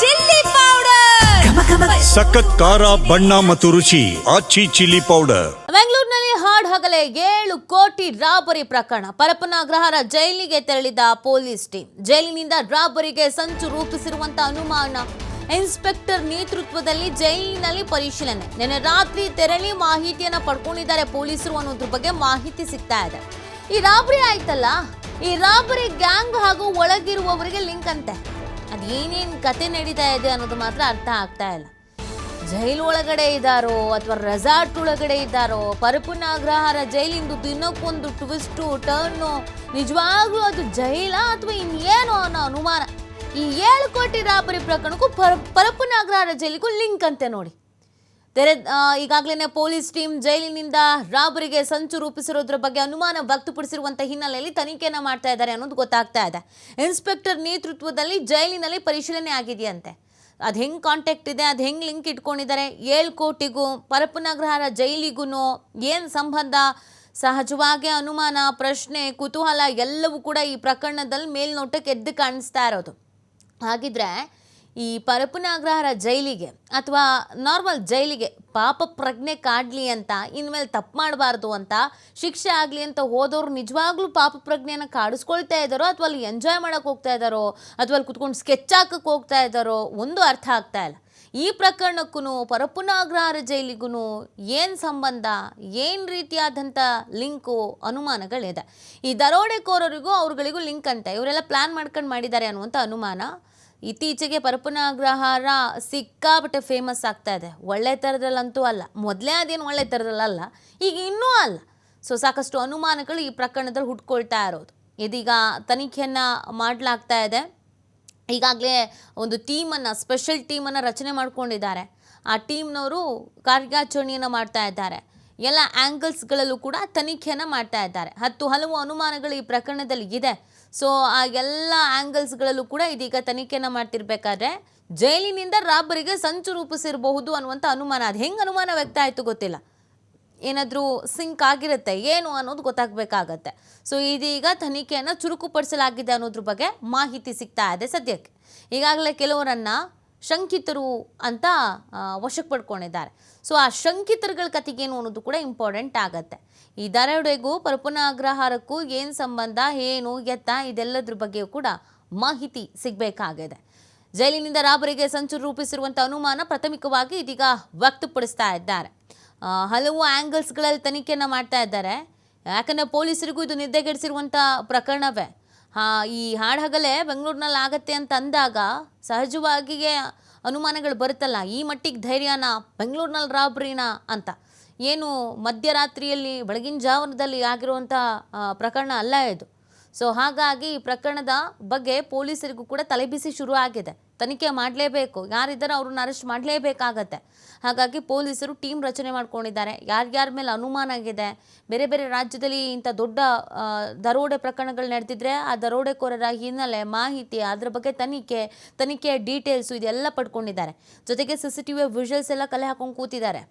Chilli powder. ಸಖತ್ ಖಾರ ಬಣ್ಣ ಮತ್ತು ರುಚಿ ಆಚಿ ಚಿಲ್ಲಿ ಪೌಡರ್. ಬೆಂಗಳೂರಿನಲ್ಲಿ ಹಾಡ್ ಹಗಲೇ ಏಳು ಕೋಟಿ ರಾಬರಿ ಪ್ರಕರಣ. ಪರಪನಾಗ್ರಹರ ಜೈಲಿಗೆ ತೆರಳಿದ ಪೊಲೀಸ್ ಟೀಮ್. ಜೈಲಿನಿಂದ ರಾಬರಿಗೆ ಸಂಚು ರೂಪಿಸಿರುವಂತ ಅನುಮಾನ. ಇನ್ಸ್ಪೆಕ್ಟರ್ ನೇತೃತ್ವದಲ್ಲಿ ಜೈಲಿನಲ್ಲಿ ಪರಿಶೀಲನೆ. ನಿನ್ನೆ ರಾತ್ರಿ ತೆರಳಿ ಮಾಹಿತಿಯನ್ನ ಪಡ್ಕೊಂಡಿದ್ದಾರೆ ಪೊಲೀಸರು ಅನ್ನೋದ್ರ ಬಗ್ಗೆ ಮಾಹಿತಿ ಸಿಗ್ತಾ ಇದೆ. ಈ ರಾಬರಿ ಆಯ್ತಲ್ಲ? ಈ ರಾಬರಿ ಗ್ಯಾಂಗ್ ಹಾಗೂ ಒಳಗಿರುವವರಿಗೆ ಲಿಂಕ್ ಅಂತೆ. ಅದೇನೇನ್ ಕತೆ ನಡೀತಾ ಇದೆ ಅನ್ನೋದು ಮಾತ್ರ ಅರ್ಥ ಆಗ್ತಾ ಇಲ್ಲ. ಜೈಲು ಒಳಗಡೆ ಇದ್ದಾರೋ ಅಥವಾ ರೆಸಾರ್ಟ್ ಒಳಗಡೆ ಇದ್ದಾರೋ ಪರಪುನಾಗ್ರಹಾರ ಜೈಲಿಂದು ದಿನಕ್ಕೊಂದು ಟ್ವಿಸ್ಟು ಟರ್ನು ನಿಜವಾಗ್ಲೂ ಅದು ಜೈಲಾ ಅಥವಾ ಇನ್ನೇನು ಅನ್ನೋ ಅನುಮಾನ? ಈ ಏಳು ಕೋಟಿ ರಾಬರಿ ಪ್ರಕರಣಕ್ಕೂ ಪರ ಜೈಲಿಗೂ ಲಿಂಕ್ ಅಂತೆ ನೋಡಿ. ತೆರೆ ಈಗಾಗಲೇ ಪೊಲೀಸ್ ಟೀಮ್ ಜೈಲಿನಿಂದ ರಾಬರಿಗೆ ಸಂಚು ರೂಪಿಸಿರೋದ್ರ ಬಗ್ಗೆ ಅನುಮಾನ ವ್ಯಕ್ತಪಡಿಸಿರುವಂತಹ ಹಿನ್ನೆಲೆಯಲ್ಲಿ ತನಿಖೆಯನ್ನ ಮಾಡ್ತಾ ಇದ್ದಾರೆ ಅನ್ನೋದು ಗೊತ್ತಾಗ್ತಾ ಇದೆ. ಇನ್ಸ್ಪೆಕ್ಟರ್ ನೇತೃತ್ವದಲ್ಲಿ ಜೈಲಿನಲ್ಲಿ ಪರಿಶೀಲನೆ ಆಗಿದೆಯಂತೆ. ಅದು ಹೆಂಗೆ ಕಾಂಟ್ಯಾಕ್ಟ್ ಇದೆ, ಅದು ಹೆಂಗೆ ಲಿಂಕ್ ಇಟ್ಕೊಂಡಿದ್ದಾರೆ, ಏಳು ಕೋಟಿಗೂ ಪರಪನಗ್ರಹಾರ ಜೈಲಿಗೂ ಏನು ಸಂಬಂಧ? ಸಹಜವಾಗಿ ಅನುಮಾನ, ಪ್ರಶ್ನೆ, ಕುತೂಹಲ ಎಲ್ಲವೂ ಕೂಡ ಈ ಪ್ರಕರಣದಲ್ಲಿ ಮೇಲ್ನೋಟಕ್ಕೆ ಎದ್ದು ಕಾಣಿಸ್ತಾ ಇರೋದು. ಹಾಗಿದ್ರೆ ಈ ಪರಪುನಾಗ್ರಹರ ಜೈಲಿಗೆ ಅಥವಾ ನಾರ್ಮಲ್ ಜೈಲಿಗೆ ಪಾಪ ಪ್ರಜ್ಞೆ ಕಾಡಲಿ ಅಂತ, ಇನ್ಮೇಲೆ ತಪ್ಪು ಮಾಡಬಾರ್ದು ಅಂತ, ಶಿಕ್ಷೆ ಆಗಲಿ ಅಂತ ಹೋದವರು ನಿಜವಾಗ್ಲೂ ಪಾಪ ಪ್ರಜ್ಞೆನ ಕಾಡಿಸ್ಕೊಳ್ತಾ ಇದ್ದಾರೋ ಅಥವಾ ಅಲ್ಲಿ ಎಂಜಾಯ್ ಮಾಡೋಕೆ ಹೋಗ್ತಾ ಇದ್ದಾರೋ ಅಥವಾ ಅಲ್ಲಿ ಕುತ್ಕೊಂಡು ಸ್ಕೆಚ್ ಹಾಕಕ್ಕೆ ಹೋಗ್ತಾ ಇದ್ದಾರೋ ಒಂದು ಅರ್ಥ ಆಗ್ತಾ ಇಲ್ಲ. ಈ ಪ್ರಕರಣಕ್ಕೂ ಪರಪುನಾಗ್ರಹಾರ ಜೈಲಿಗೂ ಏನು ಸಂಬಂಧ, ಏನು ರೀತಿಯಾದಂಥ ಲಿಂಕು, ಅನುಮಾನಗಳಿದೆ. ಈ ದರೋಡೆಕೋರರಿಗೂ ಅವ್ರಗಳಿಗೂ ಲಿಂಕ್ ಅಂತ. ಇವರೆಲ್ಲ ಪ್ಲ್ಯಾನ್ ಮಾಡ್ಕೊಂಡು ಮಾಡಿದ್ದಾರೆ ಅನ್ನುವಂಥ ಅನುಮಾನ. ಇತ್ತೀಚೆಗೆ ಪರಪುನಾಗ್ರಹಾರ ಸಿಕ್ಕಾಪಟ್ಟೆ ಫೇಮಸ್ ಆಗ್ತಾ ಇದೆ. ಒಳ್ಳೆ ಥರದಲ್ಲಂತೂ ಅಲ್ಲ. ಮೊದಲೇ ಅದೇನು ಒಳ್ಳೆ ಥರದಲ್ಲಲ್ಲ, ಈಗ ಇನ್ನೂ ಅಲ್ಲ. ಸೊ ಸಾಕಷ್ಟು ಅನುಮಾನಗಳು ಈ ಪ್ರಕರಣದಲ್ಲಿ ಹುಟ್ಕೊಳ್ತಾ ಇರೋದು. ಇದೀಗ ತನಿಖೆಯನ್ನು ಮಾಡಲಾಗ್ತಾ ಇದೆ. ಈಗಾಗಲೇ ಒಂದು ಟೀಮನ್ನು ಸ್ಪೆಷಲ್ ಟೀಮನ್ನು ರಚನೆ ಮಾಡ್ಕೊಂಡಿದ್ದಾರೆ. ಆ ಟೀಮ್ನವರು ಕಾರ್ಯಾಚರಣೆಯನ್ನು ಮಾಡ್ತಾ ಇದ್ದಾರೆ. ಎಲ್ಲ ಆ್ಯಂಗಲ್ಸ್ಗಳಲ್ಲೂ ಕೂಡ ತನಿಖೆಯನ್ನು ಮಾಡ್ತಾ ಇದ್ದಾರೆ. ಹತ್ತು ಹಲವು ಅನುಮಾನಗಳು ಈ ಪ್ರಕರಣದಲ್ಲಿ ಇದೆ. ಸೊ ಆ ಎಲ್ಲ ಆ್ಯಂಗಲ್ಸ್ಗಳಲ್ಲೂ ಕೂಡ ಇದೀಗ ತನಿಖೆಯನ್ನು ಮಾಡ್ತಿರ್ಬೇಕಾದ್ರೆ ಜೈಲಿನಿಂದ ರಾಬರಿಗೆ ಸಂಚು ರೂಪಿಸಿರಬಹುದು ಅನ್ನುವಂಥ ಅನುಮಾನ ಅದು ಹೆಂಗೆ ಅನುಮಾನ ವ್ಯಕ್ತ ಆಯಿತು ಗೊತ್ತಿಲ್ಲ. ಏನಾದರೂ ಸಿಂಕ್ ಆಗಿರುತ್ತೆ, ಏನು ಅನ್ನೋದು ಗೊತ್ತಾಗಬೇಕಾಗತ್ತೆ. ಸೊ ಇದೀಗ ತನಿಖೆಯನ್ನು ಚುರುಕುಪಡಿಸಲಾಗಿದೆ ಅನ್ನೋದ್ರ ಬಗ್ಗೆ ಮಾಹಿತಿ ಸಿಗ್ತಾ ಇದೆ ಸದ್ಯಕ್ಕೆ. ಈಗಾಗಲೇ ಕೆಲವರನ್ನು ಶಂಕಿತರು ಅಂತ ವಶಕ್ಕೆ ಪಡ್ಕೊಂಡಿದ್ದಾರೆ ಸೊ ಆ ಶಂಕಿತರುಗಳ ಕಥೆಗೇನು ಅನ್ನೋದು ಕೂಡ ಇಂಪಾರ್ಟೆಂಟ್ ಆಗತ್ತೆ. ಈ ದರೋಡೆಗೂ ಪರಪನಾಗ್ರಹಾರಕ್ಕೂ ಏನು ಸಂಬಂಧ, ಏನು ಎತ್ತ ಇದೆಲ್ಲದ್ರ ಬಗ್ಗೆಯೂ ಕೂಡ ಮಾಹಿತಿ ಸಿಗಬೇಕಾಗಿದೆ. ಜೈಲಿನಿಂದ ರಾಬರಿಗೆ ಸಂಚು ರೂಪಿಸಿರುವಂಥ ಅನುಮಾನ ಪ್ರಾಥಮಿಕವಾಗಿ ಇದೀಗ ವ್ಯಕ್ತಪಡಿಸ್ತಾ ಇದ್ದಾರೆ. ಹಲವು ಆ್ಯಂಗಲ್ಸ್ಗಳಲ್ಲಿ ತನಿಖೆಯನ್ನು ಮಾಡ್ತಾ ಇದ್ದಾರೆ. ಯಾಕಂದರೆ ಪೊಲೀಸರಿಗೂ ಇದು ನಿದ್ದೆಗೆಡಿಸಿರುವಂಥ ಪ್ರಕರಣವೇ. ಹಾ, ಈ ಹಾಡಹಗಲೇ ಬೆಂಗಳೂರಿನಲ್ಲಿ ಆಗತ್ತೆ ಅಂತ ಅಂದಾಗ ಸಹಜವಾಗಿಯೇ ಅನುಮಾನಗಳು ಬರುತ್ತಲ್ಲ, ಈ ಮಟ್ಟಿಗೆ ಧೈರ್ಯನ ಬೆಂಗಳೂರಿನಲ್ಲಿ ರಾಬ್ರಿನ ಅಂತ. ಏನು ಮಧ್ಯರಾತ್ರಿಯಲ್ಲಿ ಬೆಳಗಿನ ಜಾವನದಲ್ಲಿ ಆಗಿರುವಂಥ ಪ್ರಕರಣ ಅಲ್ಲ ಇದು. ಸೊ ಹಾಗಾಗಿ ಈ ಪ್ರಕರಣದ ಬಗ್ಗೆ ಪೊಲೀಸರಿಗೂ ಕೂಡ ತಲೆಬಿಸಿ ಶುರು ಆಗಿದೆ ತನಿಖೆ ಮಾಡಲೇಬೇಕು. ಯಾರಿದ್ದಾರೆ ಅವ್ರನ್ನ ಅರೆಸ್ಟ್ ಮಾಡಲೇಬೇಕಾಗತ್ತೆ. ಹಾಗಾಗಿ ಪೊಲೀಸರು ಟೀಮ್ ರಚನೆ ಮಾಡ್ಕೊಂಡಿದ್ದಾರೆ. ಯಾರ್ಯಾರ ಮೇಲೆ ಅನುಮಾನ ಆಗಿದೆ? ಬೇರೆ ಬೇರೆ ರಾಜ್ಯದಲ್ಲಿ ಇಂಥ ದೊಡ್ಡ ದರೋಡೆ ಪ್ರಕರಣಗಳು ನಡೆದಿದ್ರೆ ಆ ದರೋಡೆಕೋರರ ಹಿನ್ನೆಲೆ ಮಾಹಿತಿ, ಅದರ ಬಗ್ಗೆ ತನಿಖೆ, ತನಿಖೆಯ ಡೀಟೇಲ್ಸು ಇದೆಲ್ಲ ಪಡ್ಕೊಂಡಿದ್ದಾರೆ. ಜೊತೆಗೆ C C T V visuals ಎಲ್ಲ ಕಲೆ ಹಾಕೊಂಡು ಕೂತಿದ್ದಾರೆ.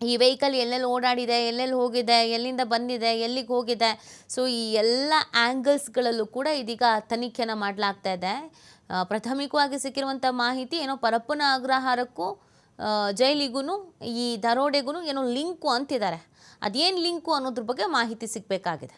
ಈ ವೆಹಿಕಲ್ ಎಲ್ಲೆಲ್ಲಿ ಓಡಾಡಿದೆ, ಎಲ್ಲೆಲ್ಲಿ ಹೋಗಿದೆ, ಎಲ್ಲಿಂದ ಬಂದಿದೆ, ಎಲ್ಲಿಗೆ ಹೋಗಿದೆ? ಸೊ, ಈ ಎಲ್ಲ ಆ್ಯಂಗಲ್ಸ್ಗಳಲ್ಲೂ ಕೂಡ ಇದೀಗ ತನಿಖೆನ ಮಾಡಲಾಗ್ತಾ ಇದೆ. ಪ್ರಾಥಮಿಕವಾಗಿ ಸಿಕ್ಕಿರುವಂಥ ಮಾಹಿತಿ ಏನೋ ಪರಪ್ಪನ ಅಗ್ರಹಾರಕ್ಕೂ ಜೈಲಿಗೂ ಈ ದರೋಡೆಗೂ ಏನೋ ಲಿಂಕು ಅಂತಿದ್ದಾರೆ. ಅದೇನು ಲಿಂಕು ಅನ್ನೋದ್ರ ಬಗ್ಗೆ ಮಾಹಿತಿ ಸಿಗಬೇಕಾಗಿದೆ.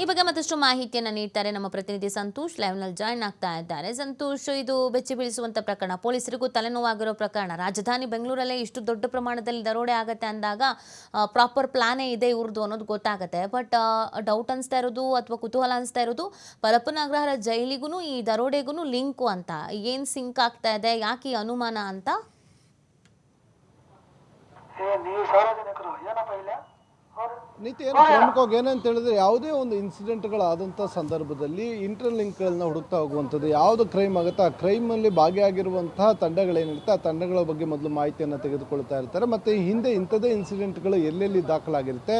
ಈ ಬಗ್ಗೆ ಮತ್ತಷ್ಟು ಮಾಹಿತಿಯನ್ನು ನೀಡ್ತಾರೆ ನಮ್ಮ ಪ್ರತಿನಿಧಿ ಸಂತೋಷ್. ಲೈವ್ನಲ್ಲಿ ಜಾಯ್ನ್ ಆಗ್ತಾ ಇದ್ದಾರೆ. ಸಂತೋಷ್, ಇದು ಬೆಚ್ಚಿ ಬೀಳಿಸುವಂಥ ಪ್ರಕರಣ. ಪೊಲೀಸರಿಗೂ ತಲೆನೋವಾಗಿರೋ ಪ್ರಕರಣ. ರಾಜಧಾನಿ ಬೆಂಗಳೂರಲ್ಲೇ ಇಷ್ಟು ದೊಡ್ಡ ಪ್ರಮಾಣದಲ್ಲಿ ದರೋಡೆ ಆಗುತ್ತೆ ಅಂದಾಗ ಪ್ರಾಪರ್ ಪ್ಲಾನೇ ಇದೆ ಇವ್ರದ್ದು ಅನ್ನೋದು ಗೊತ್ತಾಗುತ್ತೆ. ಬಟ್ ಡೌಟ್ ಅನಿಸ್ತಾ ಇರೋದು ಅಥವಾ ಕುತೂಹಲ ಅನಿಸ್ತಾ ಇರೋದು ಪರಪ್ಪನಗ್ರಹರ ಜೈಲಿಗೂ ಈ ದರೋಡೆಗೂ ಲಿಂಕು ಅಂತ. ಏನು ಸಿಂಕ್ ಆಗ್ತಾ ಇದೆ? ಯಾಕೆ ಈ ಅನುಮಾನ ಅಂತ? ನೀವು ಸಾರ್ವಜನಿಕರು, ಏನಪ್ಪ ಇಲ್ಲ? ನೀತಿ ಏನು ಪ್ರಮುಖವಾಗಿ ಏನಂತ ಹೇಳಿದ್ರೆ ಯಾವುದೇ ಒಂದು ಇನ್ಸಿಡೆಂಟ್ಗಳಾದಂಥ ಸಂದರ್ಭದಲ್ಲಿ ಇಂಟರ್ ಲಿಂಕ್ಗಳನ್ನ ಹುಡುಕ್ತಾ ಹೋಗುವಂಥದ್ದು ಯಾವುದು ಕ್ರೈಮ್ ಆಗುತ್ತೆ ಆ ಕ್ರೈಮಲ್ಲಿ ಭಾಗಿಯಾಗಿರುವಂತಹ ತಂಡಗಳೇನಿರುತ್ತೆ ಆ ತಂಡಗಳ ಬಗ್ಗೆ ಮೊದಲು ಮಾಹಿತಿಯನ್ನು ತೆಗೆದುಕೊಳ್ತಾ ಇರ್ತಾರೆ. ಮತ್ತು ಹಿಂದೆ ಇಂಥದ್ದೇ ಇನ್ಸಿಡೆಂಟ್ಗಳು ಎಲ್ಲೆಲ್ಲಿ ದಾಖಲಾಗಿರುತ್ತೆ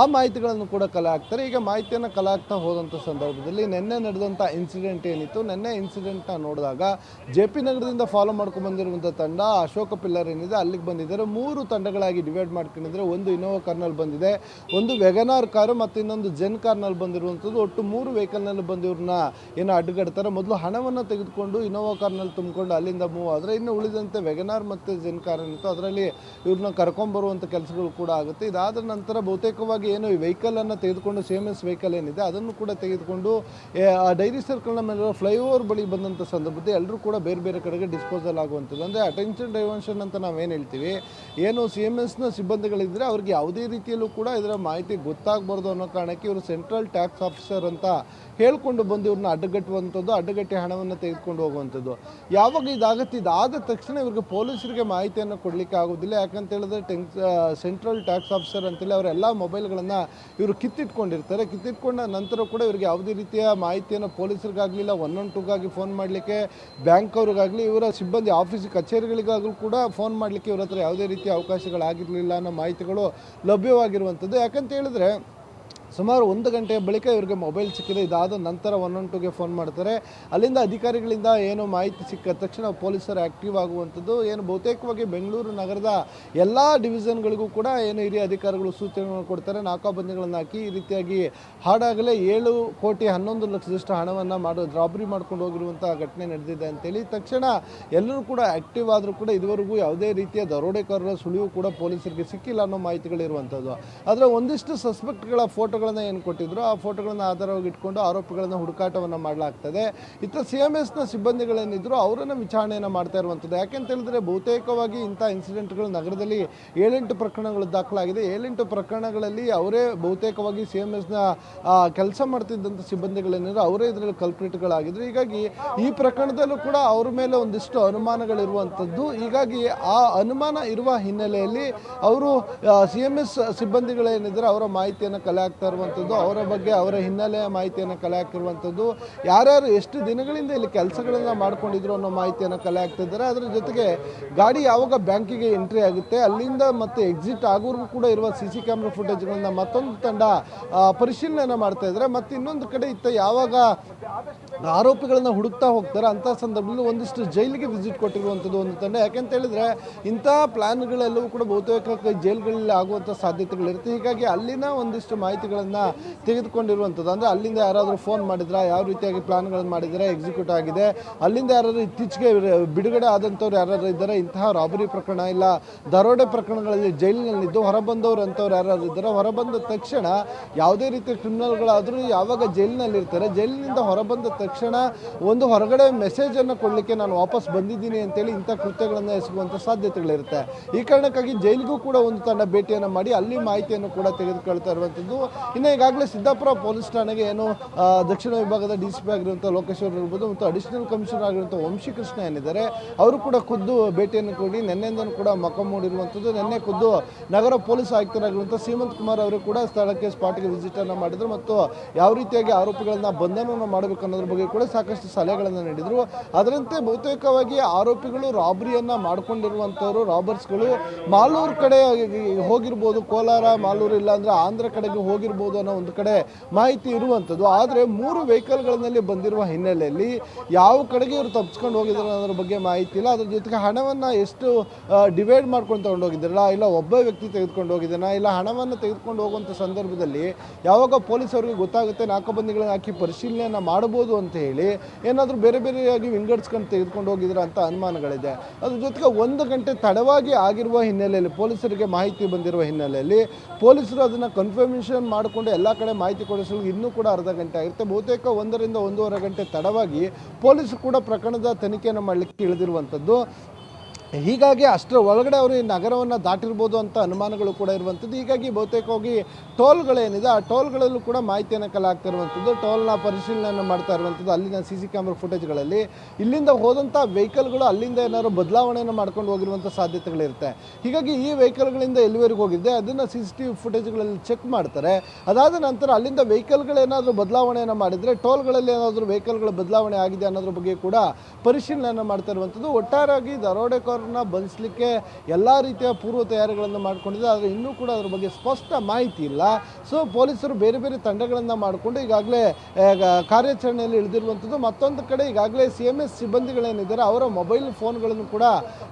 ಆ ಮಾಹಿತಿಗಳನ್ನು ಕೂಡ ಕಲೆ ಹಾಕ್ತಾರೆ. ಈಗ ಮಾಹಿತಿಯನ್ನು ಕಲೆ ಹಾಕ್ತಾ ಹೋದಂಥ ಸಂದರ್ಭದಲ್ಲಿ ನಿನ್ನೆ ನಡೆದಂಥ ಇನ್ಸಿಡೆಂಟ್ ಏನಿತ್ತು ನಿನ್ನೆ ಇನ್ಸಿಡೆಂಟ್ನ ನೋಡಿದಾಗ ಜೆ ಪಿ ನಗರದಿಂದ ಫಾಲೋ ಮಾಡ್ಕೊಂಡು ಬಂದಿರುವಂಥ ತಂಡ ಅಶೋಕ ಪಿಲ್ಲರ್ ಏನಿದೆ ಅಲ್ಲಿಗೆ ಬಂದಿದ್ದಾರೆ. ಮೂರು ತಂಡಗಳಾಗಿ ಡಿವೈಡ್ ಮಾಡ್ಕೊಂಡಿದ್ದಾರೆ. ಒಂದು ಇನೋವಾ ಕರ್ನಲ್ ಬಂದಿದೆ ಒಂದು ವೆಗನಾರ್ ಕಾರು ಮತ್ತು ಇನ್ನೊಂದು ಜೆನ್ ಕಾರ್ನಲ್ಲಿ ಬಂದಿರುವಂಥದ್ದು, ಒಟ್ಟು ಮೂರು ವೆಹಿಕಲ್ನಲ್ಲಿ ಬಂದಿವ್ರನ್ನ ಏನು ಅಡ್ಡಗಡ್ತಾರೆ. ಮೊದಲು ಹಣವನ್ನು ತೆಗೆದುಕೊಂಡು ಇನೋವಾ ಕಾರ್ನಲ್ಲಿ ತುಂಬಿಕೊಂಡು ಅಲ್ಲಿಂದ ಮೂವ್ ಆದರೆ ಇನ್ನು ಉಳಿದಂತೆ ವೆಗನಾರ್ ಮತ್ತು ಜೆನ್ ಕಾರ್ ಏನಿತ್ತು ಅದರಲ್ಲಿ ಇವ್ರನ್ನ ಕರ್ಕೊಂಬರುವಂಥ ಕೆಲಸಗಳು ಕೂಡ ಆಗುತ್ತೆ. ಇದಾದ ನಂತರ ಬಹುತೇಕವಾಗಿ ಏನು ಈ ವೆಹಿಕಲನ್ನು ತೆಗೆದುಕೊಂಡು ಸೇಮ್ ಎಸ್ ವೆಹಿಕಲ್ ಏನಿದೆ, ಅದನ್ನು ಕೂಡ ತೆಗೆದುಕೊಂಡು ಡೈರಿ ಸರ್ಕಲ್ನ ಮೇಲೆ ಫ್ಲೈಓವರ್ ಬಳಿ ಬಂದಂಥ ಸಂದರ್ಭದಲ್ಲಿ ಎಲ್ಲರೂ ಕೂಡ ಬೇರೆ ಬೇರೆ ಕಡೆಗೆ ಡಿಸ್ಪೋಸಲ್ ಆಗುವಂಥದ್ದು. ಅಂದರೆ ಅಟೆನ್ಷನ್ ಡೈವರ್ಷನ್ ಅಂತ ನಾವೇನು ಹೇಳ್ತೀವಿ, ಏನು ಸಿ ಎಂ ಎಸ್ನ ಸಿಬ್ಬಂದಿಗಳಿದ್ದರೆ ಅವ್ರಿಗೆ ಯಾವುದೇ ರೀತಿಯಲ್ಲೂ ಕೂಡ ಇದರ ಮಾಹಿತಿ ಗೊತ್ತಾಗಬಾರ್ದು ಅನ್ನೋ ಕಾರಣಕ್ಕೆ ಇವರು ಸೆಂಟ್ರಲ್ ಟ್ಯಾಕ್ಸ್ ಆಫೀಸರ್ ಅಂತ ಹೇಳ್ಕೊಂಡು ಬಂದು ಇವ್ರನ್ನ ಅಡ್ಡಗಟ್ಟುವಂಥದ್ದು, ಅಡ್ಡಗಟ್ಟಿ ಹಣವನ್ನು ತೆಗೆದುಕೊಂಡು ಹೋಗುವಂಥದ್ದು. ಯಾವಾಗ ಇದಾಗುತ್ತೆ ಇದಾದ ತಕ್ಷಣ ಇವ್ರಿಗೆ ಪೊಲೀಸರಿಗೆ ಮಾಹಿತಿಯನ್ನು ಕೊಡಲಿಕ್ಕೆ ಆಗೋದಿಲ್ಲ. ಯಾಕಂತ ಹೇಳಿದ್ರೆ ಸೆಂಟ್ರಲ್ ಟ್ಯಾಕ್ಸ್ ಆಫೀಸರ್ ಅಂತೇಳಿ ಅವರೆಲ್ಲ ಮೊಬೈಲ್ಗಳನ್ನು ಇವರು ಕಿತ್ತಿಟ್ಕೊಂಡಿರ್ತಾರೆ. ಕಿತ್ತಿಟ್ಕೊಂಡ ನಂತರ ಕೂಡ ಇವ್ರಿಗೆ ಯಾವುದೇ ರೀತಿಯ ಮಾಹಿತಿಯನ್ನು ಪೊಲೀಸರಿಗಾಗಲಿಲ್ಲ, ಒನ್ ಒನ್ ಟೂಗಾಗಿ ಫೋನ್ ಮಾಡಲಿಕ್ಕೆ ಬ್ಯಾಂಕ್ ಅವ್ರಿಗಾಗಲಿ ಇವರ ಸಿಬ್ಬಂದಿ ಆಫೀಸ್ ಕಚೇರಿಗಳಿಗಾಗಲೂ ಕೂಡ ಫೋನ್ ಮಾಡಲಿಕ್ಕೆ ಇವ್ರ ಹತ್ರ ಯಾವುದೇ ರೀತಿಯ ಅವಕಾಶಗಳಾಗಿರಲಿಲ್ಲ ಅನ್ನೋ ಮಾಹಿತಿಗಳು ಲಭ್ಯವಾಗಿರುವಂಥದ್ದು. ಯಾಕಂತ ಹೇಳಿದ್ರೆ ಸುಮಾರು ಒಂದು ಗಂಟೆಯ ಬಳಿಕ ಇವರಿಗೆ ಮೊಬೈಲ್ ಸಿಕ್ಕಿದೆ. ಇದಾದ ನಂತರ ಒನ್ ಒನ್ ಟುಗೆ ಫೋನ್ ಮಾಡ್ತಾರೆ. ಅಲ್ಲಿಂದ ಅಧಿಕಾರಿಗಳಿಂದ ಏನು ಮಾಹಿತಿ ಸಿಕ್ಕ ತಕ್ಷಣ ಪೊಲೀಸರು ಆ್ಯಕ್ಟಿವ್ ಆಗುವಂಥದ್ದು ಏನು ಬಹುತೇಕವಾಗಿ ಬೆಂಗಳೂರು ನಗರದ ಎಲ್ಲ ಡಿವಿಷನ್ಗಳಿಗೂ ಕೂಡ ಏನು ಹಿರಿಯ ಅಧಿಕಾರಿಗಳು ಸೂಚನೆಗಳನ್ನು ಕೊಡ್ತಾರೆ. ನಾಕಾಬಂದಿಗಳನ್ನು ಹಾಕಿ ಈ ರೀತಿಯಾಗಿ ಹಾಡಾಗಲೇ ಏಳು ಕೋಟಿ ಹನ್ನೊಂದು ಲಕ್ಷದಷ್ಟು ಹಣವನ್ನು ಮಾಡೋ, ರಾಬರಿ ಮಾಡ್ಕೊಂಡು ಹೋಗಿರುವಂಥ ಘಟನೆ ನಡೆದಿದೆ ಅಂತೇಳಿ ತಕ್ಷಣ ಎಲ್ಲರೂ ಕೂಡ ಆ್ಯಕ್ಟಿವ್ ಆದರೂ ಕೂಡ ಇದುವರೆಗೂ ಯಾವುದೇ ರೀತಿಯ ದರೋಡೆಕಾರರ ಸುಳಿವು ಕೂಡ ಪೊಲೀಸರಿಗೆ ಸಿಕ್ಕಿಲ್ಲ ಅನ್ನೋ ಮಾಹಿತಿಗಳಿರುವಂಥದ್ದು. ಆದರೆ ಒಂದಿಷ್ಟು ಸಸ್ಪೆಕ್ಟ್ಗಳ ಫೋಟೋಗಳನ್ನು ಏನು ಕೊಟ್ಟಿದ್ರು, ಆ ಫೋಟೋಗಳನ್ನು ಆಧಾರವಾಗಿ ಇಟ್ಕೊಂಡು ಆರೋಪಿಗಳನ್ನು ಹುಡುಕಾಟವನ್ನು ಮಾಡಲಾಗ್ತದೆ. ಇತರ ಸಿ ಎಂ ಎಸ್ನ ಸಿಬ್ಬಂದಿಗಳೇನಿದ್ರು ಅವರನ್ನು ವಿಚಾರಣೆಯನ್ನು ಮಾಡ್ತಾ ಇರುವಂಥದ್ದು. ಯಾಕೆಂತ ಹೇಳಿದ್ರೆ ಬಹುತೇಕವಾಗಿ ಇಂಥ ಇನ್ಸಿಡೆಂಟ್ಗಳು ನಗರದಲ್ಲಿ ಏಳೆಂಟು ಪ್ರಕರಣಗಳು ದಾಖಲಾಗಿದೆ. ಏಳೆಂಟು ಪ್ರಕರಣಗಳಲ್ಲಿ ಅವರೇ ಬಹುತೇಕವಾಗಿ ಸಿ ಎಂ ಎಸ್ನ ಕೆಲಸ ಮಾಡ್ತಿದ್ದಂಥ ಸಿಬ್ಬಂದಿಗಳೇನಿದ್ರು ಅವರೇ ಇದರಲ್ಲಿ ಕಲ್ಪ್ರಿಟ್ಗಳಾಗಿದ್ರು ಹೀಗಾಗಿ ಈ ಪ್ರಕರಣದಲ್ಲೂ ಕೂಡ ಅವ್ರ ಮೇಲೆ ಒಂದಿಷ್ಟು ಅನುಮಾನಗಳಿರುವಂಥದ್ದು. ಹೀಗಾಗಿ ಆ ಅನುಮಾನ ಇರುವ ಹಿನ್ನೆಲೆಯಲ್ಲಿ ಅವರು ಸಿ ಎಂ ಎಸ್ ಸಿಬ್ಬಂದಿಗಳೇನಿದ್ರೆ ಅವರ ಮಾಹಿತಿಯನ್ನು ಕಲೆ ಹಾಕ್ತಾ ಇರುವಂಥದ್ದು ಅವರ ಬಗ್ಗೆ ಅವರ ಹಿನ್ನೆಲೆಯ ಮಾಹಿತಿಯನ್ನು ಕಲೆ ಹಾಕಿರುವಂಥದ್ದು ಯಾರ್ಯಾರು ಎಷ್ಟು ದಿನಗಳಿಂದ ಇಲ್ಲಿ ಕೆಲಸಗಳನ್ನು ಮಾಡ್ಕೊಂಡಿದ್ರು ಅನ್ನೋ ಮಾಹಿತಿಯನ್ನು ಕಲೆ ಹಾಕ್ತಿದ್ದಾರೆ ಅದರ ಜೊತೆಗೆ ಗಾಡಿ ಯಾವಾಗ ಬ್ಯಾಂಕಿಗೆ ಎಂಟ್ರಿ ಆಗುತ್ತೆ, ಅಲ್ಲಿಂದ ಮತ್ತೆ ಎಕ್ಸಿಟ್ ಆಗೋರ್ಗೂ ಕೂಡ ಇರುವ ಸಿ ಸಿ ಕ್ಯಾಮ್ರಾ ಫುಟೇಜ್ಗಳನ್ನ ಮತ್ತೊಂದು ತಂಡ ಪರಿಶೀಲನೆ ಮಾಡ್ತಾ ಇದ್ದಾರೆ. ಮತ್ತು ಇನ್ನೊಂದು ಕಡೆ ಇತ್ತ ಯಾವಾಗ ಆರೋಪಿಗಳನ್ನ ಹುಡುಕ್ತಾ ಹೋಗ್ತಾರೆ, ಅಂಥ ಸಂದರ್ಭದಲ್ಲಿ ಒಂದಿಷ್ಟು ಜೈಲಿಗೆ ವಿಸಿಟ್ ಕೊಟ್ಟಿರುವಂಥದ್ದು ಒಂದು ತಂಡ. ಯಾಕೆಂತ ಹೇಳಿದ್ರೆ ಇಂಥ ಪ್ಲಾನ್ಗಳೆಲ್ಲವೂ ಕೂಡ ಬಹುತೇಕ ಜೈಲ್ಗಳಲ್ಲಿ ಆಗುವಂಥ ಸಾಧ್ಯತೆಗಳಿರುತ್ತೆ. ಹೀಗಾಗಿ ಅಲ್ಲಿನ ಒಂದಿಷ್ಟು ಮಾಹಿತಿಗಳನ್ನು ತೆಗೆದುಕೊಂಡಿರುವಂಥದ್ದು. ಅಂದರೆ ಅಲ್ಲಿಂದ ಯಾರಾದರೂ ಫೋನ್ ಮಾಡಿದ್ರಾ, ಯಾವ ರೀತಿಯಾಗಿ ಪ್ಲಾನ್ಗಳನ್ನು ಮಾಡಿದರೆ ಎಕ್ಸಿಕ್ಯೂಟ್ ಆಗಿದೆ. ಅಲ್ಲಿಂದ ಯಾರಾದರೂ ಇತ್ತೀಚೆಗೆ ಬಿಡುಗಡೆ ಆದಂಥವ್ರು ಯಾರಾದರೂ ಇದ್ದಾರೆ? ಇಂತಹ ರಾಬರಿ ಪ್ರಕರಣ ಇಲ್ಲ. ದರೋಡೆ ಪ್ರಕರಣಗಳಲ್ಲಿ ಜೈಲಿನಲ್ಲಿದ್ದು ಹೊರಬಂದವರು ಅಂಥವ್ರು ಯಾರಾದರೂ ಇದ್ದಾರೆ. ಹೊರಬಂದ ತಕ್ಷಣ ಯಾವುದೇ ರೀತಿಯ ಕ್ರಿಮಿನಲ್ಗಳಾದರೂ ಯಾವಾಗ ಜೈಲಿನಲ್ಲಿರ್ತಾರೆ? ಜೈಲಿನಿಂದ ಹೊರಬಂದ ತಕ್ಷಣ ಒಂದು ಹೊರಗಡೆ ಮೆಸೇಜನ್ನು ಕೊಡಲಿಕ್ಕೆ ನಾನು ವಾಪಸ್ ಬಂದಿದ್ದೀನಿ ಅಂತೇಳಿ ಇಂಥ ಕೃತ್ಯಗಳನ್ನು ಎಸಗುವಂಥ ಸಾಧ್ಯತೆಗಳಿರುತ್ತೆ. ಈ ಕಾರಣಕ್ಕಾಗಿ ಜೈಲಿಗೂ ಕೂಡ ಒಂದು ತಂಡ ಭೇಟಿಯನ್ನು ಮಾಡಿ ಅಲ್ಲಿ ಮಾಹಿತಿಯನ್ನು ಕೂಡ ತೆಗೆದುಕೊಳ್ತಾ ಇರುವಂಥದ್ದು. ಇನ್ನು ಈಗಾಗಲೇ ಸಿದ್ದಾಪುರ ಪೊಲೀಸ್ ಠಾಣೆಗೆ ಏನು ದಕ್ಷಿಣ ವಿಭಾಗದ ಡಿ ಸಿ ಪಿ ಆಗಿರುವಂಥ ಲೋಕೇಶ್ವರ್ ಇರ್ಬೋದು ಮತ್ತು ಅಡಿಷನಲ್ ಕಮಿಷನರ್ ಆಗಿರುವಂಥ ವಂಶಿಕೃಷ್ಣ ಏನಿದ್ದಾರೆ, ಅವರು ಕೂಡ ಖುದ್ದು ಭೇಟಿಯನ್ನು ಕೊಡಿ. ನಿನ್ನೆಯಿಂದನೂ ಕೂಡ ಮಕ ಮೂಡಿರುವಂಥದ್ದು. ನಿನ್ನೆ ಖುದ್ದು ನಗರ ಪೊಲೀಸ್ ಆಯುಕ್ತರಾಗಿರುವಂಥ ಸೀಮಂತ್ ಕುಮಾರ್ ಅವರು ಕೂಡ ಸ್ಥಳಕ್ಕೆ ಸ್ಪಾಟ್ಗೆ ವಿಸಿಟನ್ನು ಮಾಡಿದರು ಮತ್ತು ಯಾವ ರೀತಿಯಾಗಿ ಆರೋಪಿಗಳನ್ನ ಬಂಧನವನ್ನು ಮಾಡಬೇಕು ಅನ್ನೋದ್ರ ಬಗ್ಗೆ ಕೂಡ ಸಾಕಷ್ಟು ಸಲಹೆಗಳನ್ನು ನೀಡಿದರು. ಅದರಂತೆ ಬಹುತೇಕವಾಗಿ ಆರೋಪಿಗಳು ರಾಬರಿಯನ್ನು ಮಾಡಿಕೊಂಡಿರುವಂಥವರು ರಾಬರ್ಸ್ಗಳು ಮಾಲೂರು ಕಡೆ ಹೋಗಿರ್ಬೋದು. ಕೋಲಾರ, ಮಾಲೂರು ಇಲ್ಲ ಅಂದ್ರೆ ಆಂಧ್ರ ಕಡೆಗೆ ಹೋಗಿರ್ಬೋದು. ಅನ್ನೋ ಒಂದು ಕಡೆ ಮಾಹಿತಿ ಇರುವಂಥದ್ದು. ಆದರೆ ಮೂರು ವೆಹಿಕಲ್ಗಳಲ್ಲಿ ಬಂದಿರುವ ಹಿನ್ನೆಲೆಯಲ್ಲಿ ಯಾವ ಕಡೆಗೆ ಇವರು ತಪ್ಪಿಸ್ಕೊಂಡು ಹೋಗಿದ್ದಾರೆ ಅನ್ನೋದ್ರ ಬಗ್ಗೆ ಮಾಹಿತಿ ಇಲ್ಲ. ಅದ್ರ ಜೊತೆಗೆ ಹಣವನ್ನು ಎಷ್ಟು ಡಿವೈಡ್ ಮಾಡ್ಕೊಂಡು ತಗೊಂಡು ಹೋಗಿದ್ದಾರಲ್ಲ ಇಲ್ಲ ಒಬ್ಬ ವ್ಯಕ್ತಿ ತೆಗೆದುಕೊಂಡು ಹೋಗಿದ್ದಾನ, ಇಲ್ಲ ಹಣವನ್ನು ತೆಗೆದುಕೊಂಡು ಹೋಗುವಂಥ ಸಂದರ್ಭದಲ್ಲಿ ಯಾವಾಗ ಪೊಲೀಸ್ ಅವರಿಗೆ ಗೊತ್ತಾಗುತ್ತೆ ನಾಲ್ಕುಬಂದಿಗಳನ್ನ ಹಾಕಿ ಪರಿಶೀಲನೆಯನ್ನು ಮಾಡ್ಬೋದು ಅಂತ ಹೇಳಿ ಏನಾದರೂ ಬೇರೆ ಬೇರೆಯಾಗಿ ವಿಂಗಡಿಸ್ಕೊಂಡು ತೆಗೆದುಕೊಂಡು ಹೋಗಿದ್ರ ಅಂತ ಅನುಮಾನಗಳಿದೆ. ಅದ್ರ ಜೊತೆಗೆ ಒಂದು ಗಂಟೆ ತಡವಾಗಿ ಆಗಿರುವ ಹಿನ್ನೆಲೆಯಲ್ಲಿ ಪೊಲೀಸರಿಗೆ ಮಾಹಿತಿ ಬಂದಿರುವ ಹಿನ್ನೆಲೆಯಲ್ಲಿ ಪೊಲೀಸರು ಅದನ್ನು ಕನ್ಫರ್ಮೇಷನ್ ಮಾಡಿಕೊಂಡು ಎಲ್ಲ ಕಡೆ ಮಾಹಿತಿ ಕೊಡಿಸಲು ಇನ್ನೂ ಕೂಡ ಅರ್ಧ ಗಂಟೆ ಆಗಿರುತ್ತೆ. ಬಹುತೇಕ ಒಂದರಿಂದ ಒಂದೂವರೆ ಗಂಟೆ ತಡವಾಗಿ ಪೊಲೀಸರು ಕೂಡ ಪ್ರಕರಣದ ತನಿಖೆಯನ್ನು ಮಾಡಲಿಕ್ಕೆ ಇಳಿದಿರುವಂಥದ್ದು. ಹೀಗಾಗಿ ಅಷ್ಟರ ಒಳಗಡೆ ಅವರು ಈ ನಗರವನ್ನು ದಾಟಿರ್ಬೋದು ಅಂತ ಅನುಮಾನಗಳು ಕೂಡ ಇರುವಂಥದ್ದು. ಹೀಗಾಗಿ ಬಹುತೇಕವಾಗಿ ಟೋಲ್ಗಳೇನಿದೆ ಆ ಟೋಲ್ಗಳಲ್ಲೂ ಕೂಡ ಮಾಹಿತಿಯನ್ನು ಕಲಾಗ್ತಾ ಇರುವಂಥದ್ದು ಟೋಲ್ನ ಪರಿಶೀಲನೆಯನ್ನು ಮಾಡ್ತಾ ಇರುವಂಥದ್ದು ಅಲ್ಲಿನ ಸಿ ಸಿ ಕ್ಯಾಮ್ರಾ ಫುಟೇಜ್ಗಳಲ್ಲಿ. ಇಲ್ಲಿಂದ ಹೋದಂಥ ವೆಹಿಕಲ್ಗಳು ಅಲ್ಲಿಂದ ಏನಾದ್ರು ಬದಲಾವಣೆಯನ್ನು ಮಾಡ್ಕೊಂಡು ಹೋಗಿರುವಂಥ ಸಾಧ್ಯತೆಗಳಿರುತ್ತೆ. ಹೀಗಾಗಿ ಈ ವೆಹಿಕಲ್ಗಳಿಂದ ಎಲ್ಲಿವರೆಗೆ ಹೋಗಿದೆ ಅದನ್ನು ಸಿ ಸಿ ಟಿ ವಿ ಫುಟೇಜ್ಗಳಲ್ಲಿ ಚೆಕ್ ಮಾಡ್ತಾರೆ. ಅದಾದ ನಂತರ ಅಲ್ಲಿಂದ ವೆಹಿಕಲ್ಗಳೇನಾದರೂ ಬದಲಾವಣೆಯನ್ನು ಮಾಡಿದರೆ, ಟೋಲ್ಗಳಲ್ಲಿ ಏನಾದರೂ ವೆಹಿಕಲ್ಗಳ ಬದಲಾವಣೆ ಆಗಿದೆ ಅನ್ನೋದ್ರ ಬಗ್ಗೆ ಕೂಡ ಪರಿಶೀಲನೆಯನ್ನು ಮಾಡ್ತಾ ಇರುವಂಥದ್ದು. ಒಟ್ಟಾರೆಯಾಗಿ ದರೋಡೆಕೋರನ್ನ ಬಂಧಿಸಲಿಕ್ಕೆ ಎಲ್ಲ ರೀತಿಯ ಪೂರ್ವ ತಯಾರಿಗಳನ್ನು ಮಾಡಿಕೊಂಡಿದೆ. ಆದರೆ ಇನ್ನೂ ಕೂಡ ಅದರ ಬಗ್ಗೆ ಸ್ಪಷ್ಟ ಮಾಹಿತಿ ಇಲ್ಲ. ಸೊ ಪೊಲೀಸರು ಬೇರೆ ಬೇರೆ ತಂಡಗಳನ್ನು ಮಾಡಿಕೊಂಡು ಈಗಾಗಲೇ ಕಾರ್ಯಾಚರಣೆಯಲ್ಲಿ ಇಳಿದಿರುವಂಥದ್ದು ಮತ್ತೊಂದು ಕಡೆ ಈಗಾಗಲೇ ಸಿ ಎಂ ಎಸ್ ಸಿಬ್ಬಂದಿಗಳೇನಿದ್ದಾರೆ, ಅವರ ಮೊಬೈಲ್ ಫೋನ್ಗಳನ್ನು ಕೂಡ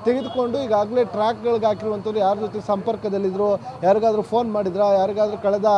ತೆಗೆದುಕೊಂಡು ಈಗಾಗಲೇ ಟ್ರ್ಯಾಕ್ಗಳಿಗೆ ಹಾಕಿರುವಂಥವ್ರು ಯಾರ ಜೊತೆ ಸಂಪರ್ಕದಲ್ಲಿದ್ದರು ಯಾರಿಗಾದರೂ ಫೋನ್ ಮಾಡಿದ್ರಾ, ಯಾರಿಗಾದರೂ ಕಳೆದ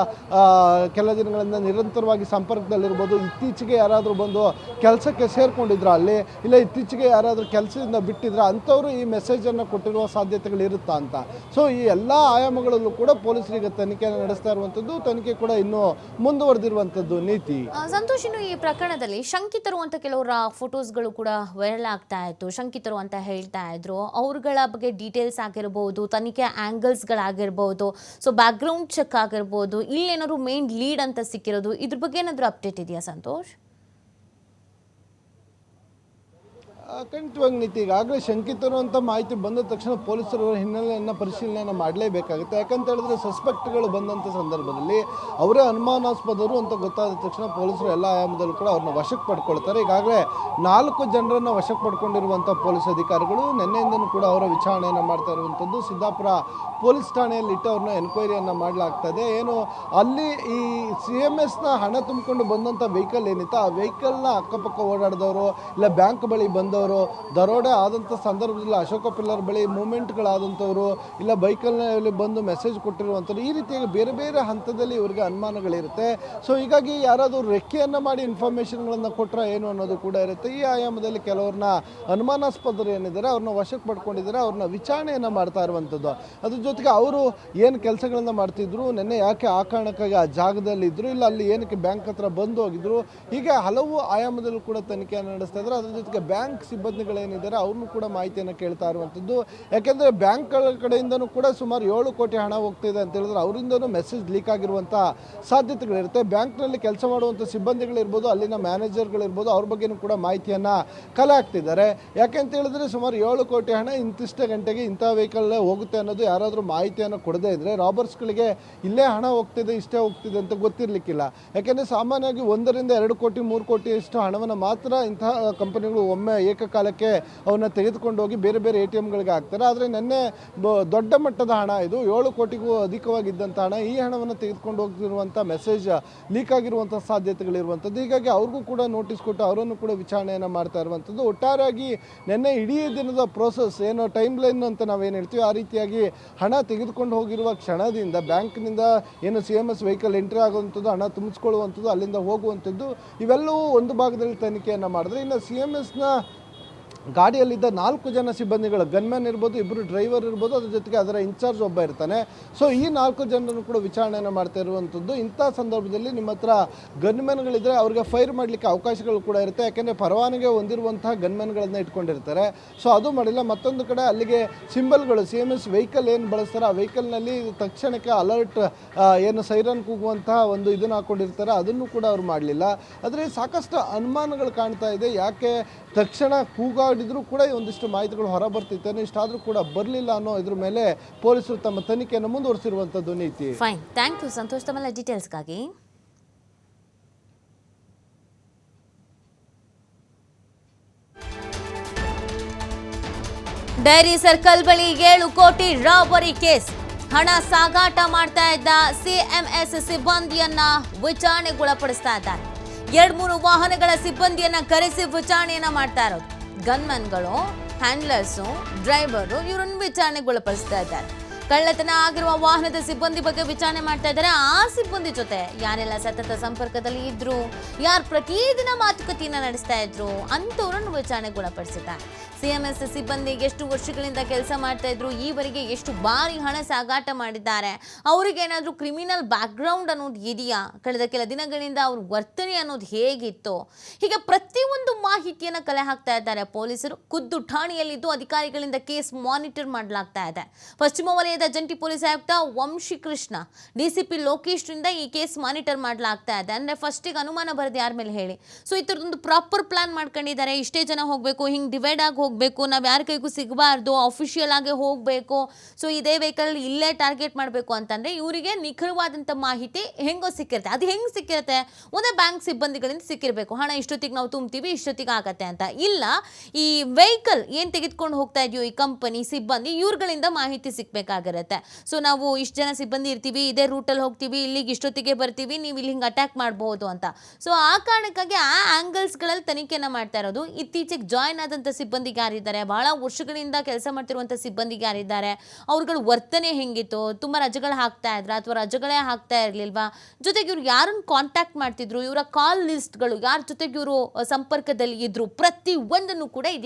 ಕೆಲ ದಿನಗಳಿಂದ ನಿರಂತರವಾಗಿ ಸಂಪರ್ಕದಲ್ಲಿರ್ಬೋದು. ಇತ್ತೀಚೆಗೆ ಯಾರಾದರೂ ಬಂದು ಕೆಲಸಕ್ಕೆ ಸೇರಿಕೊಂಡಿದ್ರ ಅಲ್ಲಿ? ಇಲ್ಲ ಇತ್ತೀಚೆಗೆ ಯಾರಾದರೂ ಕೆಲಸದಿಂದ ಬಿಟ್ಟಿದ್ರ? ಅಂಥವ್ರು ಈ ಮೆಸೇಜನ್ನು ಕೊಟ್ಟಿರುವ ಸಾಧ್ಯತೆಗಳಿರುತ್ತ ಅಂತ. ಸೊ ಈ ಎಲ್ಲ ಆಯಾಮಗಳಲ್ಲೂ ಕೂಡ ಪೊಲೀಸರಿಗೆ ತನಿಖೆಯನ್ನು ನಡೆಸ್ತಾ ಇರುವಂಥದ್ದು ತನಿಖೆ ಕೂಡ ಇನ್ನೂ ಮುಂದುವರೆದಿರುವಂಥದ್ದು ನೀತಿ. ಸಂತೋಷ್, ಇನ್ನು ಈ ಪ್ರಕರಣದಲ್ಲಿ ಶಂಕಿತರು ಅಂತ ಕೆಲವರ ಫೋಟೋಸ್ಗಳು ಕೂಡ ವೈರಲ್ ಆಗ್ತಾ ಇತ್ತು. ಶಂಕಿತರು ಅಂತ ಹೇಳ್ತಾ ಇದ್ರು. ಅವ್ರಗಳ ಬಗ್ಗೆ ಡೀಟೇಲ್ಸ್ ಆಗಿರ್ಬೋದು, ತನಿಖೆ ಆ್ಯಂಗಲ್ಸ್ಗಳಾಗಿರ್ಬೋದು ಸೊ ಬ್ಯಾಕ್ಗ್ರೌಂಡ್ ಚೆಕ್ ಆಗಿರ್ಬೋದು, ಇಲ್ಲೇನಾದ್ರು ಮೇನ್ ಲೀಡ್ ಅಂತ ಸಿಕ್ಕಿರೋದು, ಇದ್ರ ಬಗ್ಗೆ ಏನಾದರೂ ಅಪ್ಡೇಟ್ ಇದೆಯಾ, ಸಂತೋಷ್? ಖಂಡಿತವಾಗಿ ನೀತಿ ಈಗಾಗಲೇ ಶಂಕಿತರು ಅಂತ ಮಾಹಿತಿ ಬಂದ ತಕ್ಷಣ ಪೊಲೀಸರು ಹಿನ್ನೆಲೆಯನ್ನು ಪರಿಶೀಲನೆಯನ್ನು ಮಾಡಲೇಬೇಕಾಗುತ್ತೆ. ಯಾಕಂತ ಹೇಳಿದ್ರೆ ಸಸ್ಪೆಕ್ಟ್ಗಳು ಬಂದಂಥ ಸಂದರ್ಭದಲ್ಲಿ ಅವರೇ ಅನುಮಾನಾಸ್ಪದರು ಅಂತ ಗೊತ್ತಾದ ತಕ್ಷಣ ಪೊಲೀಸರು ಎಲ್ಲ ಆಯಾಮದಲ್ಲೂ ಕೂಡ ಅವ್ರನ್ನ ವಶಕ್ಕೆ ಪಡ್ಕೊಳ್ತಾರೆ. ಈಗಾಗಲೇ ನಾಲ್ಕು ಜನರನ್ನು ವಶಕ್ಕೆ ಪಡ್ಕೊಂಡಿರುವಂಥ ಪೊಲೀಸ್ ಅಧಿಕಾರಿಗಳು ನಿನ್ನೆಯಿಂದನೂ ಕೂಡ ಅವರ ವಿಚಾರಣೆಯನ್ನು ಮಾಡ್ತಾ ಇರುವಂಥದ್ದು ಸಿದ್ದಾಪುರ ಪೊಲೀಸ್ ಠಾಣೆಯಲ್ಲಿ ಇಟ್ಟು ಅವ್ರನ್ನ ಎನ್ಕ್ವೈರಿಯನ್ನು ಮಾಡಲಾಗ್ತದೆ. ಏನು ಅಲ್ಲಿ ಈ ಸಿ ಎಂ ಎಸ್ನ ಹಣ ತುಂಬಿಕೊಂಡು ಬಂದಂಥ ವೆಹಿಕಲ್ ಏನಿತ್ತು? ಆ ವೆಹಿಕಲ್ನ ಅಕ್ಕಪಕ್ಕ ಓಡಾಡಿದವರು ಇಲ್ಲ ಬ್ಯಾಂಕ್ ಬಳಿ ಬಂದವರು, ದರೋಡೆ ಆದಂಥ ಸಂದರ್ಭದಲ್ಲಿ ಅಶೋಕ ಪಿಲ್ಲರ್ ಬಳಿ ಮೂಮೆಂಟ್ಗಳಾದಂಥವ್ರು, ಇಲ್ಲ ಬೈಕಲ್ಲಿ ಬಂದು ಮೆಸೇಜ್ ಕೊಟ್ಟಿರುವಂಥದ್ದು ಈ ರೀತಿಯಾಗಿ ಬೇರೆ ಬೇರೆ ಹಂತದಲ್ಲಿ ಇವರಿಗೆ ಅನುಮಾನಗಳಿರುತ್ತೆ. ಸೊ ಹೀಗಾಗಿ ಯಾರಾದರೂ ರೆಕ್ಕೆಯನ್ನು ಮಾಡಿ ಇನ್ಫಾರ್ಮೇಷನ್ಗಳನ್ನು ಕೊಟ್ಟರೆ ಏನು ಅನ್ನೋದು ಕೂಡ ಇರುತ್ತೆ. ಈ ಆಯಾಮದಲ್ಲಿ ಕೆಲವ್ರನ್ನ ಅನುಮಾನಾಸ್ಪದರು ಏನಿದ್ದಾರೆ, ಅವ್ರನ್ನ ವಶಕ್ಕೆ ಪಡ್ಕೊಂಡಿದ್ದಾರೆ, ಅವ್ರನ್ನ ವಿಚಾರಣೆಯನ್ನು ಮಾಡ್ತಾ ಇರುವಂಥದ್ದು. ಅದ್ರ ಜೊತೆಗೆ ಅವರು ಏನು ಕೆಲಸಗಳನ್ನು ಮಾಡ್ತಿದ್ರು, ನಿನ್ನೆ ಯಾಕೆ ಆ ಕಾರಣಕ್ಕಾಗಿ ಆ ಜಾಗದಲ್ಲಿ ಇದ್ರು, ಇಲ್ಲ ಅಲ್ಲಿ ಏನಕ್ಕೆ ಬ್ಯಾಂಕ್ ಹತ್ರ ಬಂದು ಹೋಗಿದ್ರು, ಹೀಗೆ ಹಲವು ಆಯಾಮದಲ್ಲೂ ಕೂಡ ತನಿಖೆಯನ್ನು ನಡೆಸ್ತಾ ಇದ್ದಾರೆ. ಅದ್ರ ಜೊತೆಗೆ ಬ್ಯಾಂಕ್ ಸಿಬ್ಬಂದಿಗಳೇನಿದ್ದಾರೆ ಅವ್ರನ್ನೂ ಕೂಡ ಮಾಹಿತಿಯನ್ನು ಕೇಳ್ತಾ ಇರುವಂಥದ್ದು. ಯಾಕೆಂದರೆ ಬ್ಯಾಂಕ್ಗಳ ಕಡೆಯಿಂದನೂ ಕೂಡ ಸುಮಾರು ಏಳು ಕೋಟಿ ಹಣ ಹೋಗ್ತಿದೆ ಅಂತ ಹೇಳಿದ್ರೆ ಅವರಿಂದನೂ ಮೆಸೇಜ್ ಲೀಕ್ ಆಗಿರುವಂಥ ಸಾಧ್ಯತೆಗಳಿರುತ್ತೆ. ಬ್ಯಾಂಕ್ನಲ್ಲಿ ಕೆಲಸ ಮಾಡುವಂಥ ಸಿಬ್ಬಂದಿಗಳಿರ್ಬೋದು, ಅಲ್ಲಿನ ಮ್ಯಾನೇಜರ್ಗಳಿರ್ಬೋದು ಅವ್ರ ಬಗ್ಗೆನೂ ಕೂಡ ಮಾಹಿತಿಯನ್ನು ಕಲೆ ಹಾಕ್ತಿದ್ದಾರೆ ಯಾಕೆಂತ ಹೇಳಿದ್ರೆ ಸುಮಾರು ಏಳು ಕೋಟಿ ಹಣ ಇಂತಿಷ್ಟೇ ಗಂಟೆಗೆ ಇಂಥ ವೆಹಿಕಲ್ಲೇ ಹೋಗುತ್ತೆ ಅನ್ನೋದು ಯಾರಾದರೂ ಮಾಹಿತಿಯನ್ನು ಕೊಡದೇ ಇದ್ದರೆ ರಾಬರ್ಸ್ಗಳಿಗೆ ಇಲ್ಲೇ ಹಣ ಹೋಗ್ತಿದೆ, ಇಷ್ಟೇ ಹೋಗ್ತಿದೆ ಅಂತ ಗೊತ್ತಿರಲಿಕ್ಕಿಲ್ಲ. ಯಾಕೆಂದರೆ ಸಾಮಾನ್ಯವಾಗಿ ಒಂದರಿಂದ ಎರಡು ಕೋಟಿ, ಮೂರು ಕೋಟಿ ಇಷ್ಟು ಹಣವನ್ನು ಮಾತ್ರ ಇಂತಹ ಕಂಪನಿಗಳು ಒಮ್ಮೆ ಏಕಕಾಲಕ್ಕೆ ಅವನ್ನ ತೆಗೆದುಕೊಂಡು ಹೋಗಿ ಬೇರೆ ಬೇರೆ ಎ ಟಿ ಎಮ್ಗಳಿಗೆ ಹಾಕ್ತಾರೆ. ಆದರೆ ನಿನ್ನೆ ದೊಡ್ಡ ಮಟ್ಟದ ಹಣ ಇದು. ಏಳು ಕೋಟಿಗೂ ಅಧಿಕವಾಗಿದ್ದಂಥ ಹಣ ಈ ಹಣವನ್ನು ತೆಗೆದುಕೊಂಡು ಹೋಗ್ತಿರುವಂಥ ಮೆಸೇಜ್ ಲೀಕ್ ಆಗಿರುವಂಥ ಸಾಧ್ಯತೆಗಳಿರುವಂಥದ್ದು ಹೀಗಾಗಿ ಅವ್ರಿಗೂ ಕೂಡ ನೋಟಿಸ್ ಕೊಟ್ಟು ಅವರನ್ನು ಕೂಡ ವಿಚಾರಣೆಯನ್ನು ಮಾಡ್ತಾ ಇರುವಂಥದ್ದು ಒಟ್ಟಾರೆಯಾಗಿ ನಿನ್ನೆ ಇಡೀ ದಿನದ ಪ್ರೋಸೆಸ್ ಏನು ಟೈಮ್ ಲೈನ್ ಅಂತ ನಾವೇನು ಹೇಳ್ತೀವಿ, ಆ ರೀತಿಯಾಗಿ ಹಣ ತೆಗೆದುಕೊಂಡು ಹೋಗಿರುವ ಕ್ಷಣದಿಂದ ಬ್ಯಾಂಕ್ನಿಂದ ಏನು C M S vehicle entry ಆಗುವಂಥದ್ದು ಹಣ ತುಂಬಿಸ್ಕೊಳ್ಳುವಂಥದ್ದು ಅಲ್ಲಿಂದ ಹೋಗುವಂಥದ್ದು ಇವೆಲ್ಲವೂ ಒಂದು ಭಾಗದಲ್ಲಿ ತನಿಖೆಯನ್ನು ಮಾಡಿದ್ರೆ ಇನ್ನು ಸಿ ಎಂ ಎಸ್ನ ಗಾಡಿಯಲ್ಲಿದ್ದ ನಾಲ್ಕು ಜನ ಸಿಬ್ಬಂದಿಗಳು ಗನ್ಮ್ಯಾನ್ ಇರ್ಬೋದು ಇಬ್ಬರು ಡ್ರೈವರ್ ಇರ್ಬೋದು, ಅದ್ರ ಜೊತೆಗೆ ಅದರ ಇನ್ಚಾರ್ಜ್ ಒಬ್ಬ ಇರ್ತಾನೆ. ಸೊ ಈ ನಾಲ್ಕು ಜನರನ್ನು ಕೂಡ ವಿಚಾರಣೆಯನ್ನು ಮಾಡ್ತಾ ಇರುವಂಥದ್ದು. ಇಂಥ ಸಂದರ್ಭದಲ್ಲಿ ನಿಮ್ಮ ಹತ್ರ ಗನ್ಮ್ಯಾನ್ಗಳಿದ್ರೆ ಅವ್ರಿಗೆ ಫೈರ್ ಮಾಡಲಿಕ್ಕೆ ಅವಕಾಶಗಳು ಕೂಡ ಇರುತ್ತೆ. ಯಾಕೆಂದರೆ ಪರವಾನಗಿ ಹೊಂದಿರುವಂತಹ ಗನ್ಮ್ಯಾನ್ಗಳನ್ನು ಇಟ್ಕೊಂಡಿರ್ತಾರೆ. ಸೊ ಅದು ಮಾಡಿಲ್ಲ. ಮತ್ತೊಂದು ಕಡೆ ಅಲ್ಲಿಗೆ ಸಿಂಬಲ್ಗಳು, ಸಿ ಎಂ ಎಸ್ ವೆಹಿಕಲ್ ಏನು ಬಳಸ್ತಾರೆ, ಆ ವೆಹಿಕಲ್ನಲ್ಲಿ ತಕ್ಷಣಕ್ಕೆ ಅಲರ್ಟ್ ಏನು ಸೈರನ್ ಕೂಗುವಂತಹ ಒಂದು ಇದನ್ನು ಹಾಕೊಂಡಿರ್ತಾರೆ. ಅದನ್ನು ಕೂಡ ಅವ್ರು ಮಾಡಲಿಲ್ಲ. ಆದರೆ ಸಾಕಷ್ಟು ಅನುಮಾನಗಳು ಕಾಣ್ತಾ ಇದೆ. ಯಾಕೆ ತಕ್ಷಣ ಕೂಗಾಡಿದರೂ ಕೂಡ ಒಂದಿಷ್ಟು ಮಾಹಿತಿಗಳು ಹೊರ ಬರ್ತಿತ್ತು ಇಷ್ಟಾದರೂ ಕೂಡ ಬರಲಿಲ್ಲ ಅನ್ನೋ ಇದ್ರ ಮೇಲೆ ಪೊಲೀಸರು ತಮ್ಮ ತನಿಖೆಯನ್ನು ಮುಂದುವರಿಸಿರುವಂಥದ್ದು ನೀತಿ. ಫೈನ್ ಥ್ಯಾಂಕ್ ಯು ಸಂತೋಷ್ ತಮ್ಮೆಲ್ಲ ಡೀಟೇಲ್ಸ್ಗಾಗಿ ಡೈರಿ ಸರ್ಕಲ್ ಬಳಿ ಏಳು ಕೋಟಿ ರಾಬರಿ ಕೇಸ್. ಹಣ ಸಾಗಾಟ ಮಾಡ್ತಾ ಇದ್ದ ಸಿಎಂಎಸ್ ಸಿಬ್ಬಂದಿಯನ್ನ ವಿಚಾರಣೆಗೊಳಪಡಿಸ್ತಾ ಇದ್ದಾರೆ. ಎರಡ್ ಮೂರು ವಾಹನಗಳ ಸಿಬ್ಬಂದಿಯನ್ನ ಕರೆಸಿ ವಿಚಾರಣೆಯನ್ನ ಮಾಡ್ತಾ ಇರೋದು. ಗನ್ಮನ್ಗಳು ಹ್ಯಾಂಡ್ಲರ್ಸು ಡ್ರೈವರು ಇವರನ್ನು ವಿಚಾರಣೆಗೊಳಪಡಿಸ್ತಾ ಇದ್ದಾರೆ. ಕಳ್ಳತನ ಆಗಿರುವ ವಾಹನದ ಸಿಬ್ಬಂದಿ ಬಗ್ಗೆ ವಿಚಾರಣೆ ಮಾಡ್ತಾ ಇದ್ದಾರೆ. ಆ ಸಿಬ್ಬಂದಿ ಜೊತೆ ಯಾರೆಲ್ಲ ಸತತ ಸಂಪರ್ಕದಲ್ಲಿ ಇದ್ರು, ಯಾರು ಪ್ರತಿದಿನ ಮಾತುಕತೆಯನ್ನ ನಡೆಸ್ತಾ ಇದ್ರು ಅಂತವ್ರನ್ನು ವಿಚಾರಣೆಗೆ ಒಳಪಡಿಸಿದ್ದಾರೆ ಸಿಎಂಎಸ್ ಸಿಬ್ಬಂದಿ ಎಷ್ಟು ವರ್ಷಗಳಿಂದ ಕೆಲಸ ಮಾಡ್ತಾ ಇದ್ರು, ಈವರೆಗೆ ಎಷ್ಟು ಬಾರಿ ಹಣ ಸಾಗಾಟ ಮಾಡಿದ್ದಾರೆ, ಅವರಿಗೆ ಏನಾದರೂ ಕ್ರಿಮಿನಲ್ ಬ್ಯಾಕ್ಗ್ರೌಂಡ್ ಅನ್ನೋದು ಇದೆಯಾ? ಕಳೆದ ಕೆಲ ದಿನಗಳಿಂದ ಅವ್ರ ವರ್ತನೆ ಅನ್ನೋದು ಹೇಗಿತ್ತು? ಹೀಗೆ ಪ್ರತಿಯೊಂದು ಮಾಹಿತಿಯನ್ನು ಕಲೆ ಹಾಕ್ತಾ ಇದ್ದಾರೆ ಪೊಲೀಸರು. ಖುದ್ದು ಠಾಣೆಯಲ್ಲಿದ್ದು ಅಧಿಕಾರಿಗಳಿಂದ ಕೇಸ್ ಮಾನಿಟರ್ ಮಾಡಲಾಗ್ತಾ ಇದೆ. ಪಶ್ಚಿಮ ವಲಯದ ಜಂಟಿ ಪೊಲೀಸ್ ಆಯುಕ್ತ ವಂಶಿ ಕೃಷ್ಣ ಡಿಸಿಪಿ ಲೋಕೇಶ್ರಿಂದ ಈ ಕೇಸ್ ಮಾನಿಟರ್ ಮಾಡಲಾಗ್ತಾ ಇದೆ. ಅಂದ್ರೆ ಫಸ್ಟಿಗೆ ಅನುಮಾನ ಬರೆದು ಯಾರ ಮೇಲೆ ಹೇಳಿ? ಸೊ ಈ ಥರದೊಂದು ಪ್ರಾಪರ್ ಪ್ಲಾನ್ ಮಾಡ್ಕೊಂಡಿದ್ದಾರೆ. ಇಷ್ಟೇ ಜನ ಹೋಗಬೇಕು, ಹಿಂಗೆ ಡಿವೈಡ್ ಆಗಿ ಹೋಗಬೇಕು, ನಾವು ಯಾರ ಕೈಗೂ ಸಿಗಬಾರ್ದು ಅಫಿಷಿಯಲ್ ಆಗಿ ಹೋಗಬೇಕು. ಸೊ ಇದೇ ವೆಹಿಕಲ್ ಇಲ್ಲೇ ಟಾರ್ಗೆಟ್ ಮಾಡಬೇಕು ಅಂತಂದ್ರೆ ಇವರಿಗೆ ನಿಖರವಾದಂಥ ಮಾಹಿತಿ ಹೆಂಗೋ ಸಿಕ್ಕಿರುತ್ತೆ. ಅದು ಹೆಂಗೆ ಸಿಕ್ಕಿರುತ್ತೆ? ಒಂದೇ ಬ್ಯಾಂಕ್ ಸಿಬ್ಬಂದಿಗಳಿಂದ ಸಿಕ್ಕಿರಬೇಕು. ಹಣ ಇಷ್ಟೊತ್ತಿಗೆ ನಾವು ತುಂಬ್ತೀವಿ, ಇಷ್ಟೊತ್ತಿಗೆ ಆಗತ್ತೆ ಅಂತ. ಇಲ್ಲ, ಈ ವೆಹಿಕಲ್ ಏನು ತೆಗೆದುಕೊಂಡು ಹೋಗ್ತಾ ಇದೆಯೋ, ಈ ಕಂಪನಿ ಸಿಬ್ಬಂದಿ, ಇವ್ರುಗಳಿಂದ ಮಾಹಿತಿ ಸಿಕ್ಬೇಕಾಗಿರುತ್ತೆ ಸೊ ನಾವು ಇಷ್ಟು ಜನ ಸಿಬ್ಬಂದಿ ಇರ್ತೀವಿ, ಇದೇ ರೂಟಲ್ಲಿ ಹೋಗ್ತೀವಿ, ಇಲ್ಲಿಗೆ ಇಷ್ಟೊತ್ತಿಗೆ ಬರ್ತೀವಿ, ನೀವು ಇಲ್ಲಿ ಹಿಂಗೆ ಅಟ್ಯಾಕ್ ಮಾಡ್ಬೋದು ಅಂತ. ಸೊ ಆ ಕಾರಣಕ್ಕಾಗಿ ಆ ಆ್ಯಂಗಲ್ಸ್ಗಳಲ್ಲಿ ತನಿಖೆಯನ್ನು ಮಾಡ್ತಾ ಇರೋದು. ಇತ್ತೀಚೆಗೆ ಜಾಯ್ನ್ ಆದಂಥ ಸಿಬ್ಬಂದಿಗೆ ಯಾರಿದ್ದಾರೆ? ಬಹಳ ವರ್ಷಗಳಿಂದ ಕೆಲಸ ಮಾಡ್ತಿರುವಂಥ ಸಿಬ್ಬಂದಿಗೆ ಯಾರಿದ್ದಾರೆ? ಅವ್ರುಗಳ ವರ್ತನೆ ಹೆಂಗಿತ್ತು? ತುಂಬ ರಜೆಗಳು ಹಾಕ್ತಾ ಇದ್ರ ಅಥವಾ ರಜೆಗಳೇ ಹಾಕ್ತಾ ಇರಲಿಲ್ವಾ? ಜೊತೆಗೆ ಇವ್ರು ಯಾರನ್ನು ಕಾಂಟ್ಯಾಕ್ಟ್ ಮಾಡ್ತಿದ್ರು? ಇವರ ಕಾಲ್ ಲಿಸ್ಟ್ಗಳು ಯಾರ ಜೊತೆಗೆ ಇವರು ಸಂಪರ್ಕದಲ್ಲಿ ಇದ್ರು? ಪ್ರತಿ ಒಂದನ್ನು ಕೂಡ